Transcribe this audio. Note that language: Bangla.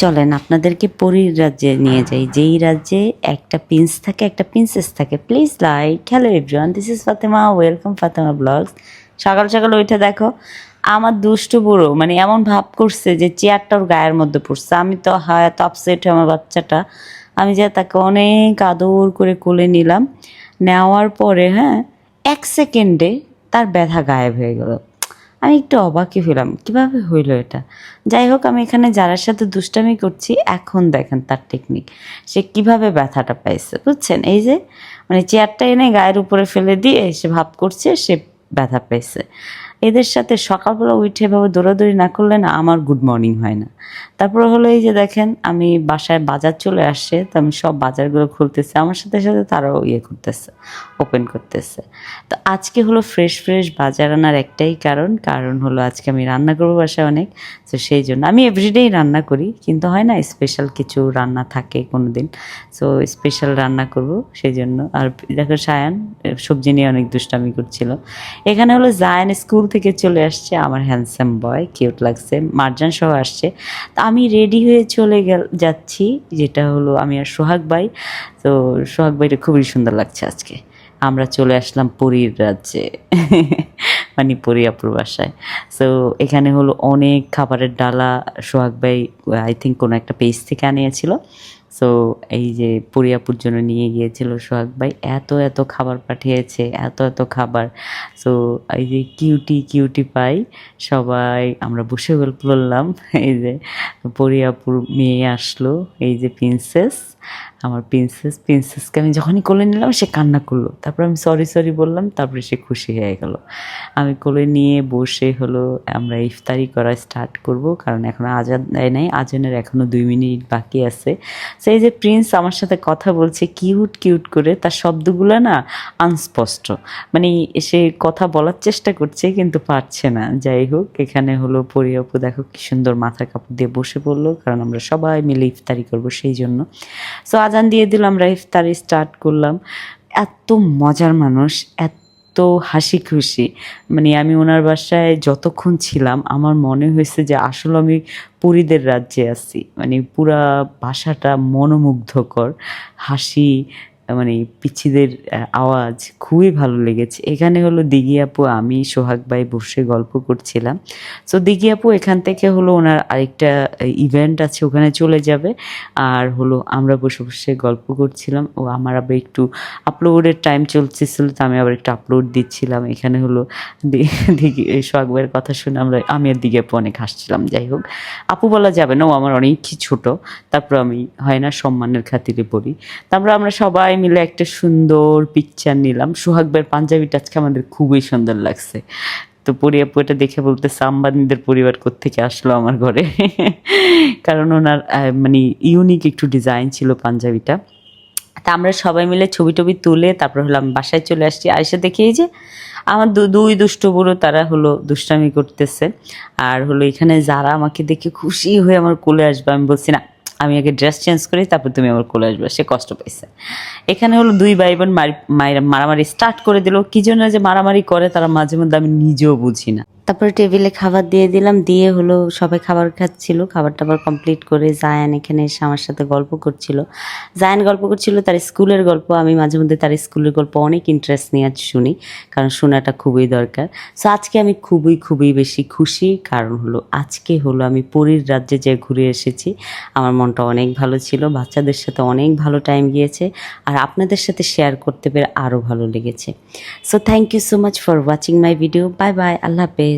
চলেন, আপনাদেরকে পরীর রাজ্যে নিয়ে যাই। যেই রাজ্যে একটা প্রিন্স থাকে, একটা প্রিন্সেস থাকে। Please like hello everyone this is Fatema welcome Fatema blogs সকাল সকাল ওইটা দেখো, আমার দুষ্টু বুড়ো মানে এমন ভাব করছে যে চেয়ারটা ওর গায়ের মধ্যে পড়ছে। আমি তো হয় তো আপসেট আমার বাচ্চাটা। আমি যে তাকে অনেক আদর করে কোলে নিলাম, নেওয়ার পরে হ্যাঁ এক সেকেন্ডে তার ব্যথা গায়েব হয়ে গেল। আমি একটু অবাকই হলাম কীভাবে হইল এটা? যাই হোক, আমি এখানে যারার সাথে দুষ্টামি করছি, এখন দেখেন তার টেকনিক সে কীভাবে ব্যথাটা পাইছে, বুঝছেন? এই যে মানে চেয়ারটা এনে গায়ের উপরে ফেলে দিয়ে সে ভাব করছে, সে ব্যথা পেয়েছে এদের সাথে সকালবেলা উঠে এভাবে দৌড়াদৌড়ি না করলে না আমার গুড মর্নিং হয় না। তারপরে হলো এই যে দেখেন, আমি বাসায় বাজার চলে আসছে, তো আমি সব বাজারগুলো খুলতেছি, আমার সাথে সাথে তারাও ইয়ে করতেছে ওপেন করতেছে। তো আজকে হলো ফ্রেশ ফ্রেশ বাজার আনার একটাই কারণ কারণ হলো আজকে আমি রান্না করব বাসায় অনেক, তো সেই জন্য আমি এভরিডেই রান্না করি, কিন্তু হয় না স্পেশাল কিছু রান্না থাকে কোনো দিন সো স্পেশাল রান্না করব সেই জন্য। আর দেখো সায়ান, সবজি নিয়ে অনেক দুষ্টামি করছিল। এখানে হলো জায়ান স্কুল থেকে চলে আসছে আমার হ্যান্ডসাম বয় কিউট লাগছে, মার্জান সহ আসছে। তা আমি রেডি হয়ে চলে গেল, যাচ্ছি, যেটা হলো আমি আর সোহাগ ভাই। তো সোহাগ ভাইটা খুবই সুন্দর লাগছে আজকে। আমরা চলে আসলাম পুরীর রাজ্যে মানে পরিয়াপুর বাসায়। সো এখানে হলো অনেক খাবারের ডালা, সোহাগ ভাই আই থিঙ্ক কোনো একটা পেজ থেকে আনিয়েছিল। সো এই যে পরিয়াপুর জন্য নিয়ে গিয়েছিল সোহাগ ভাই, এত এত খাবার পাঠিয়েছে, এত এত খাবার। সো এই যে কিউটি কিউটি পাই সবাই আমরা বসে গল্প করলাম। এই যে পরিয়াপুর মেয়ে আসলো, এই যে প্রিন্সেস আমার প্রিন্সেস প্রিন্সেসকে আমি যখনই কোলে নিলাম, সে কান্না করল। তারপর আমি সরি সরি বললাম, তারপরে সে খুশি হয়ে গেল। আমি কোলে নিয়ে বসে হলো, আমরা ইফতারি করা স্টার্ট করব, কারণ এখন আজান দেয় নাই, আজানের এখনও দুই মিনিট বাকি আছে। সেই যে প্রিন্স আমার সাথে কথা বলছে কিউট কিউট করে, তার শব্দগুলো না আনস্পষ্ট মানে সে কথা বলার চেষ্টা করছে, কিন্তু পারছে না। যাই হোক, এখানে হলো পরিয়াপু দেখো কি সুন্দর মাথার কাপড় দিয়ে বসে পড়ল, কারণ আমরা সবাই মিলে ইফতারি করব সেই জন্য। সো আজান দিয়ে দিলাম, আমরা ইফতারি স্টার্ট করলাম। এত মজার মানুষ, এত হাসি খুশি। মানে আমি ওনার বাসায় যতক্ষণ ছিলাম, আমার মনে হয়েছে যে আসলে আমি পুরীদের রাজ্যে আছি। মানে পুরা বাসাটা মনোমুগ্ধকর। হাসি মানে পিচ্ছিদের আওয়াজ খুবই ভালো লেগেছে। এখানে হলো দিঘি আপু, আমি, সোহাগ ভাই বসে গল্প করছিলাম। সো দিঘি আপু এখান থেকে হলো ওনার আরেকটা ইভেন্ট আছে, ওখানে চলে যাবে। আর হলো আমরা বসে বসে গল্প করছিলাম। ও আমার আবার একটু আপলোডের টাইম চলতেছিল, তো আমি আবার একটু আপলোড দিচ্ছিলাম। এখানে হলো দিঘি সোহাগ ভাইয়ের কথা শুনে আমরা, আমি আর দিঘি আপু অনেক হাসছিলাম, যাই হোক। আপু বলা যাবে না, ও আমার অনেকই ছোট, তারপর আমি হয় না সম্মানের খাতিরে পড়ি তারপর আমরা সবাই মিলে একটা সুন্দর পিকচার নিলাম। সোহাগ ভাইয়ের পাঞ্জাবিটা আজকে আমাদের খুবই সুন্দর লাগছে। তো পরি আপু এটা দেখে বলতে সাম্বাদিনীদের পরিবার থেকে আসলো আমার ঘরে? কারণ ওনার মানে ইউনিক একটু ডিজাইন ছিল পাঞ্জাবিটা। তা আমরা সবাই মিলে ছবি টবি তুলে তারপর হলো বাসায় চলে আসছি। আয়সা দেখি যে আমার দুই দুষ্ট বুড়ো তারা হলো দুষ্টামি করতেছে। আর হলো এখানে যারা আমাকে দেখে খুশি হয়ে আমার কোলে আসবে, আমি বলছি, না আমি আগে ড্রেস চেঞ্জ করি, তারপর তুমি আমার কোলে আসবে। সে কষ্ট পাইছে। এখানে হলো দুই ভাই বোন মারি- মারামারি স্টার্ট করে দিল। কি জন্য যে মারামারি করে তারা মাঝে মধ্যে আমি নিজেও বুঝি না। তারপরে টেবিলে খাবার দিয়ে দিলাম, দিয়ে হলো সবাই খাবার খাচ্ছিল, খাবার টাবার কমপ্লিট করে জায়ান এখানে এসে আমার সাথে গল্প করছিল। জায়ান গল্প করছিল, তার স্কুলের গল্প, আমি মাঝে মধ্যে তার স্কুলের গল্প অনেক ইন্টারেস্ট নিয়ে শুনি, কারণ শোনাটা খুবই দরকার। সো আজকে আমি খুবই খুবই বেশি খুশি, কারণ হলো আজকে হলো আমি পুরীর রাজ্যে যে ঘুরে এসেছি, আমার মনটা অনেক ভালো ছিল, বাচ্চাদের সাথে অনেক ভালো টাইম গিয়েছে, আর আপনাদের সাথে শেয়ার করতে পেরে আরও ভালো লেগেছে। So thank you so much for watching my video bye bye আল্লাহ হাফেজ।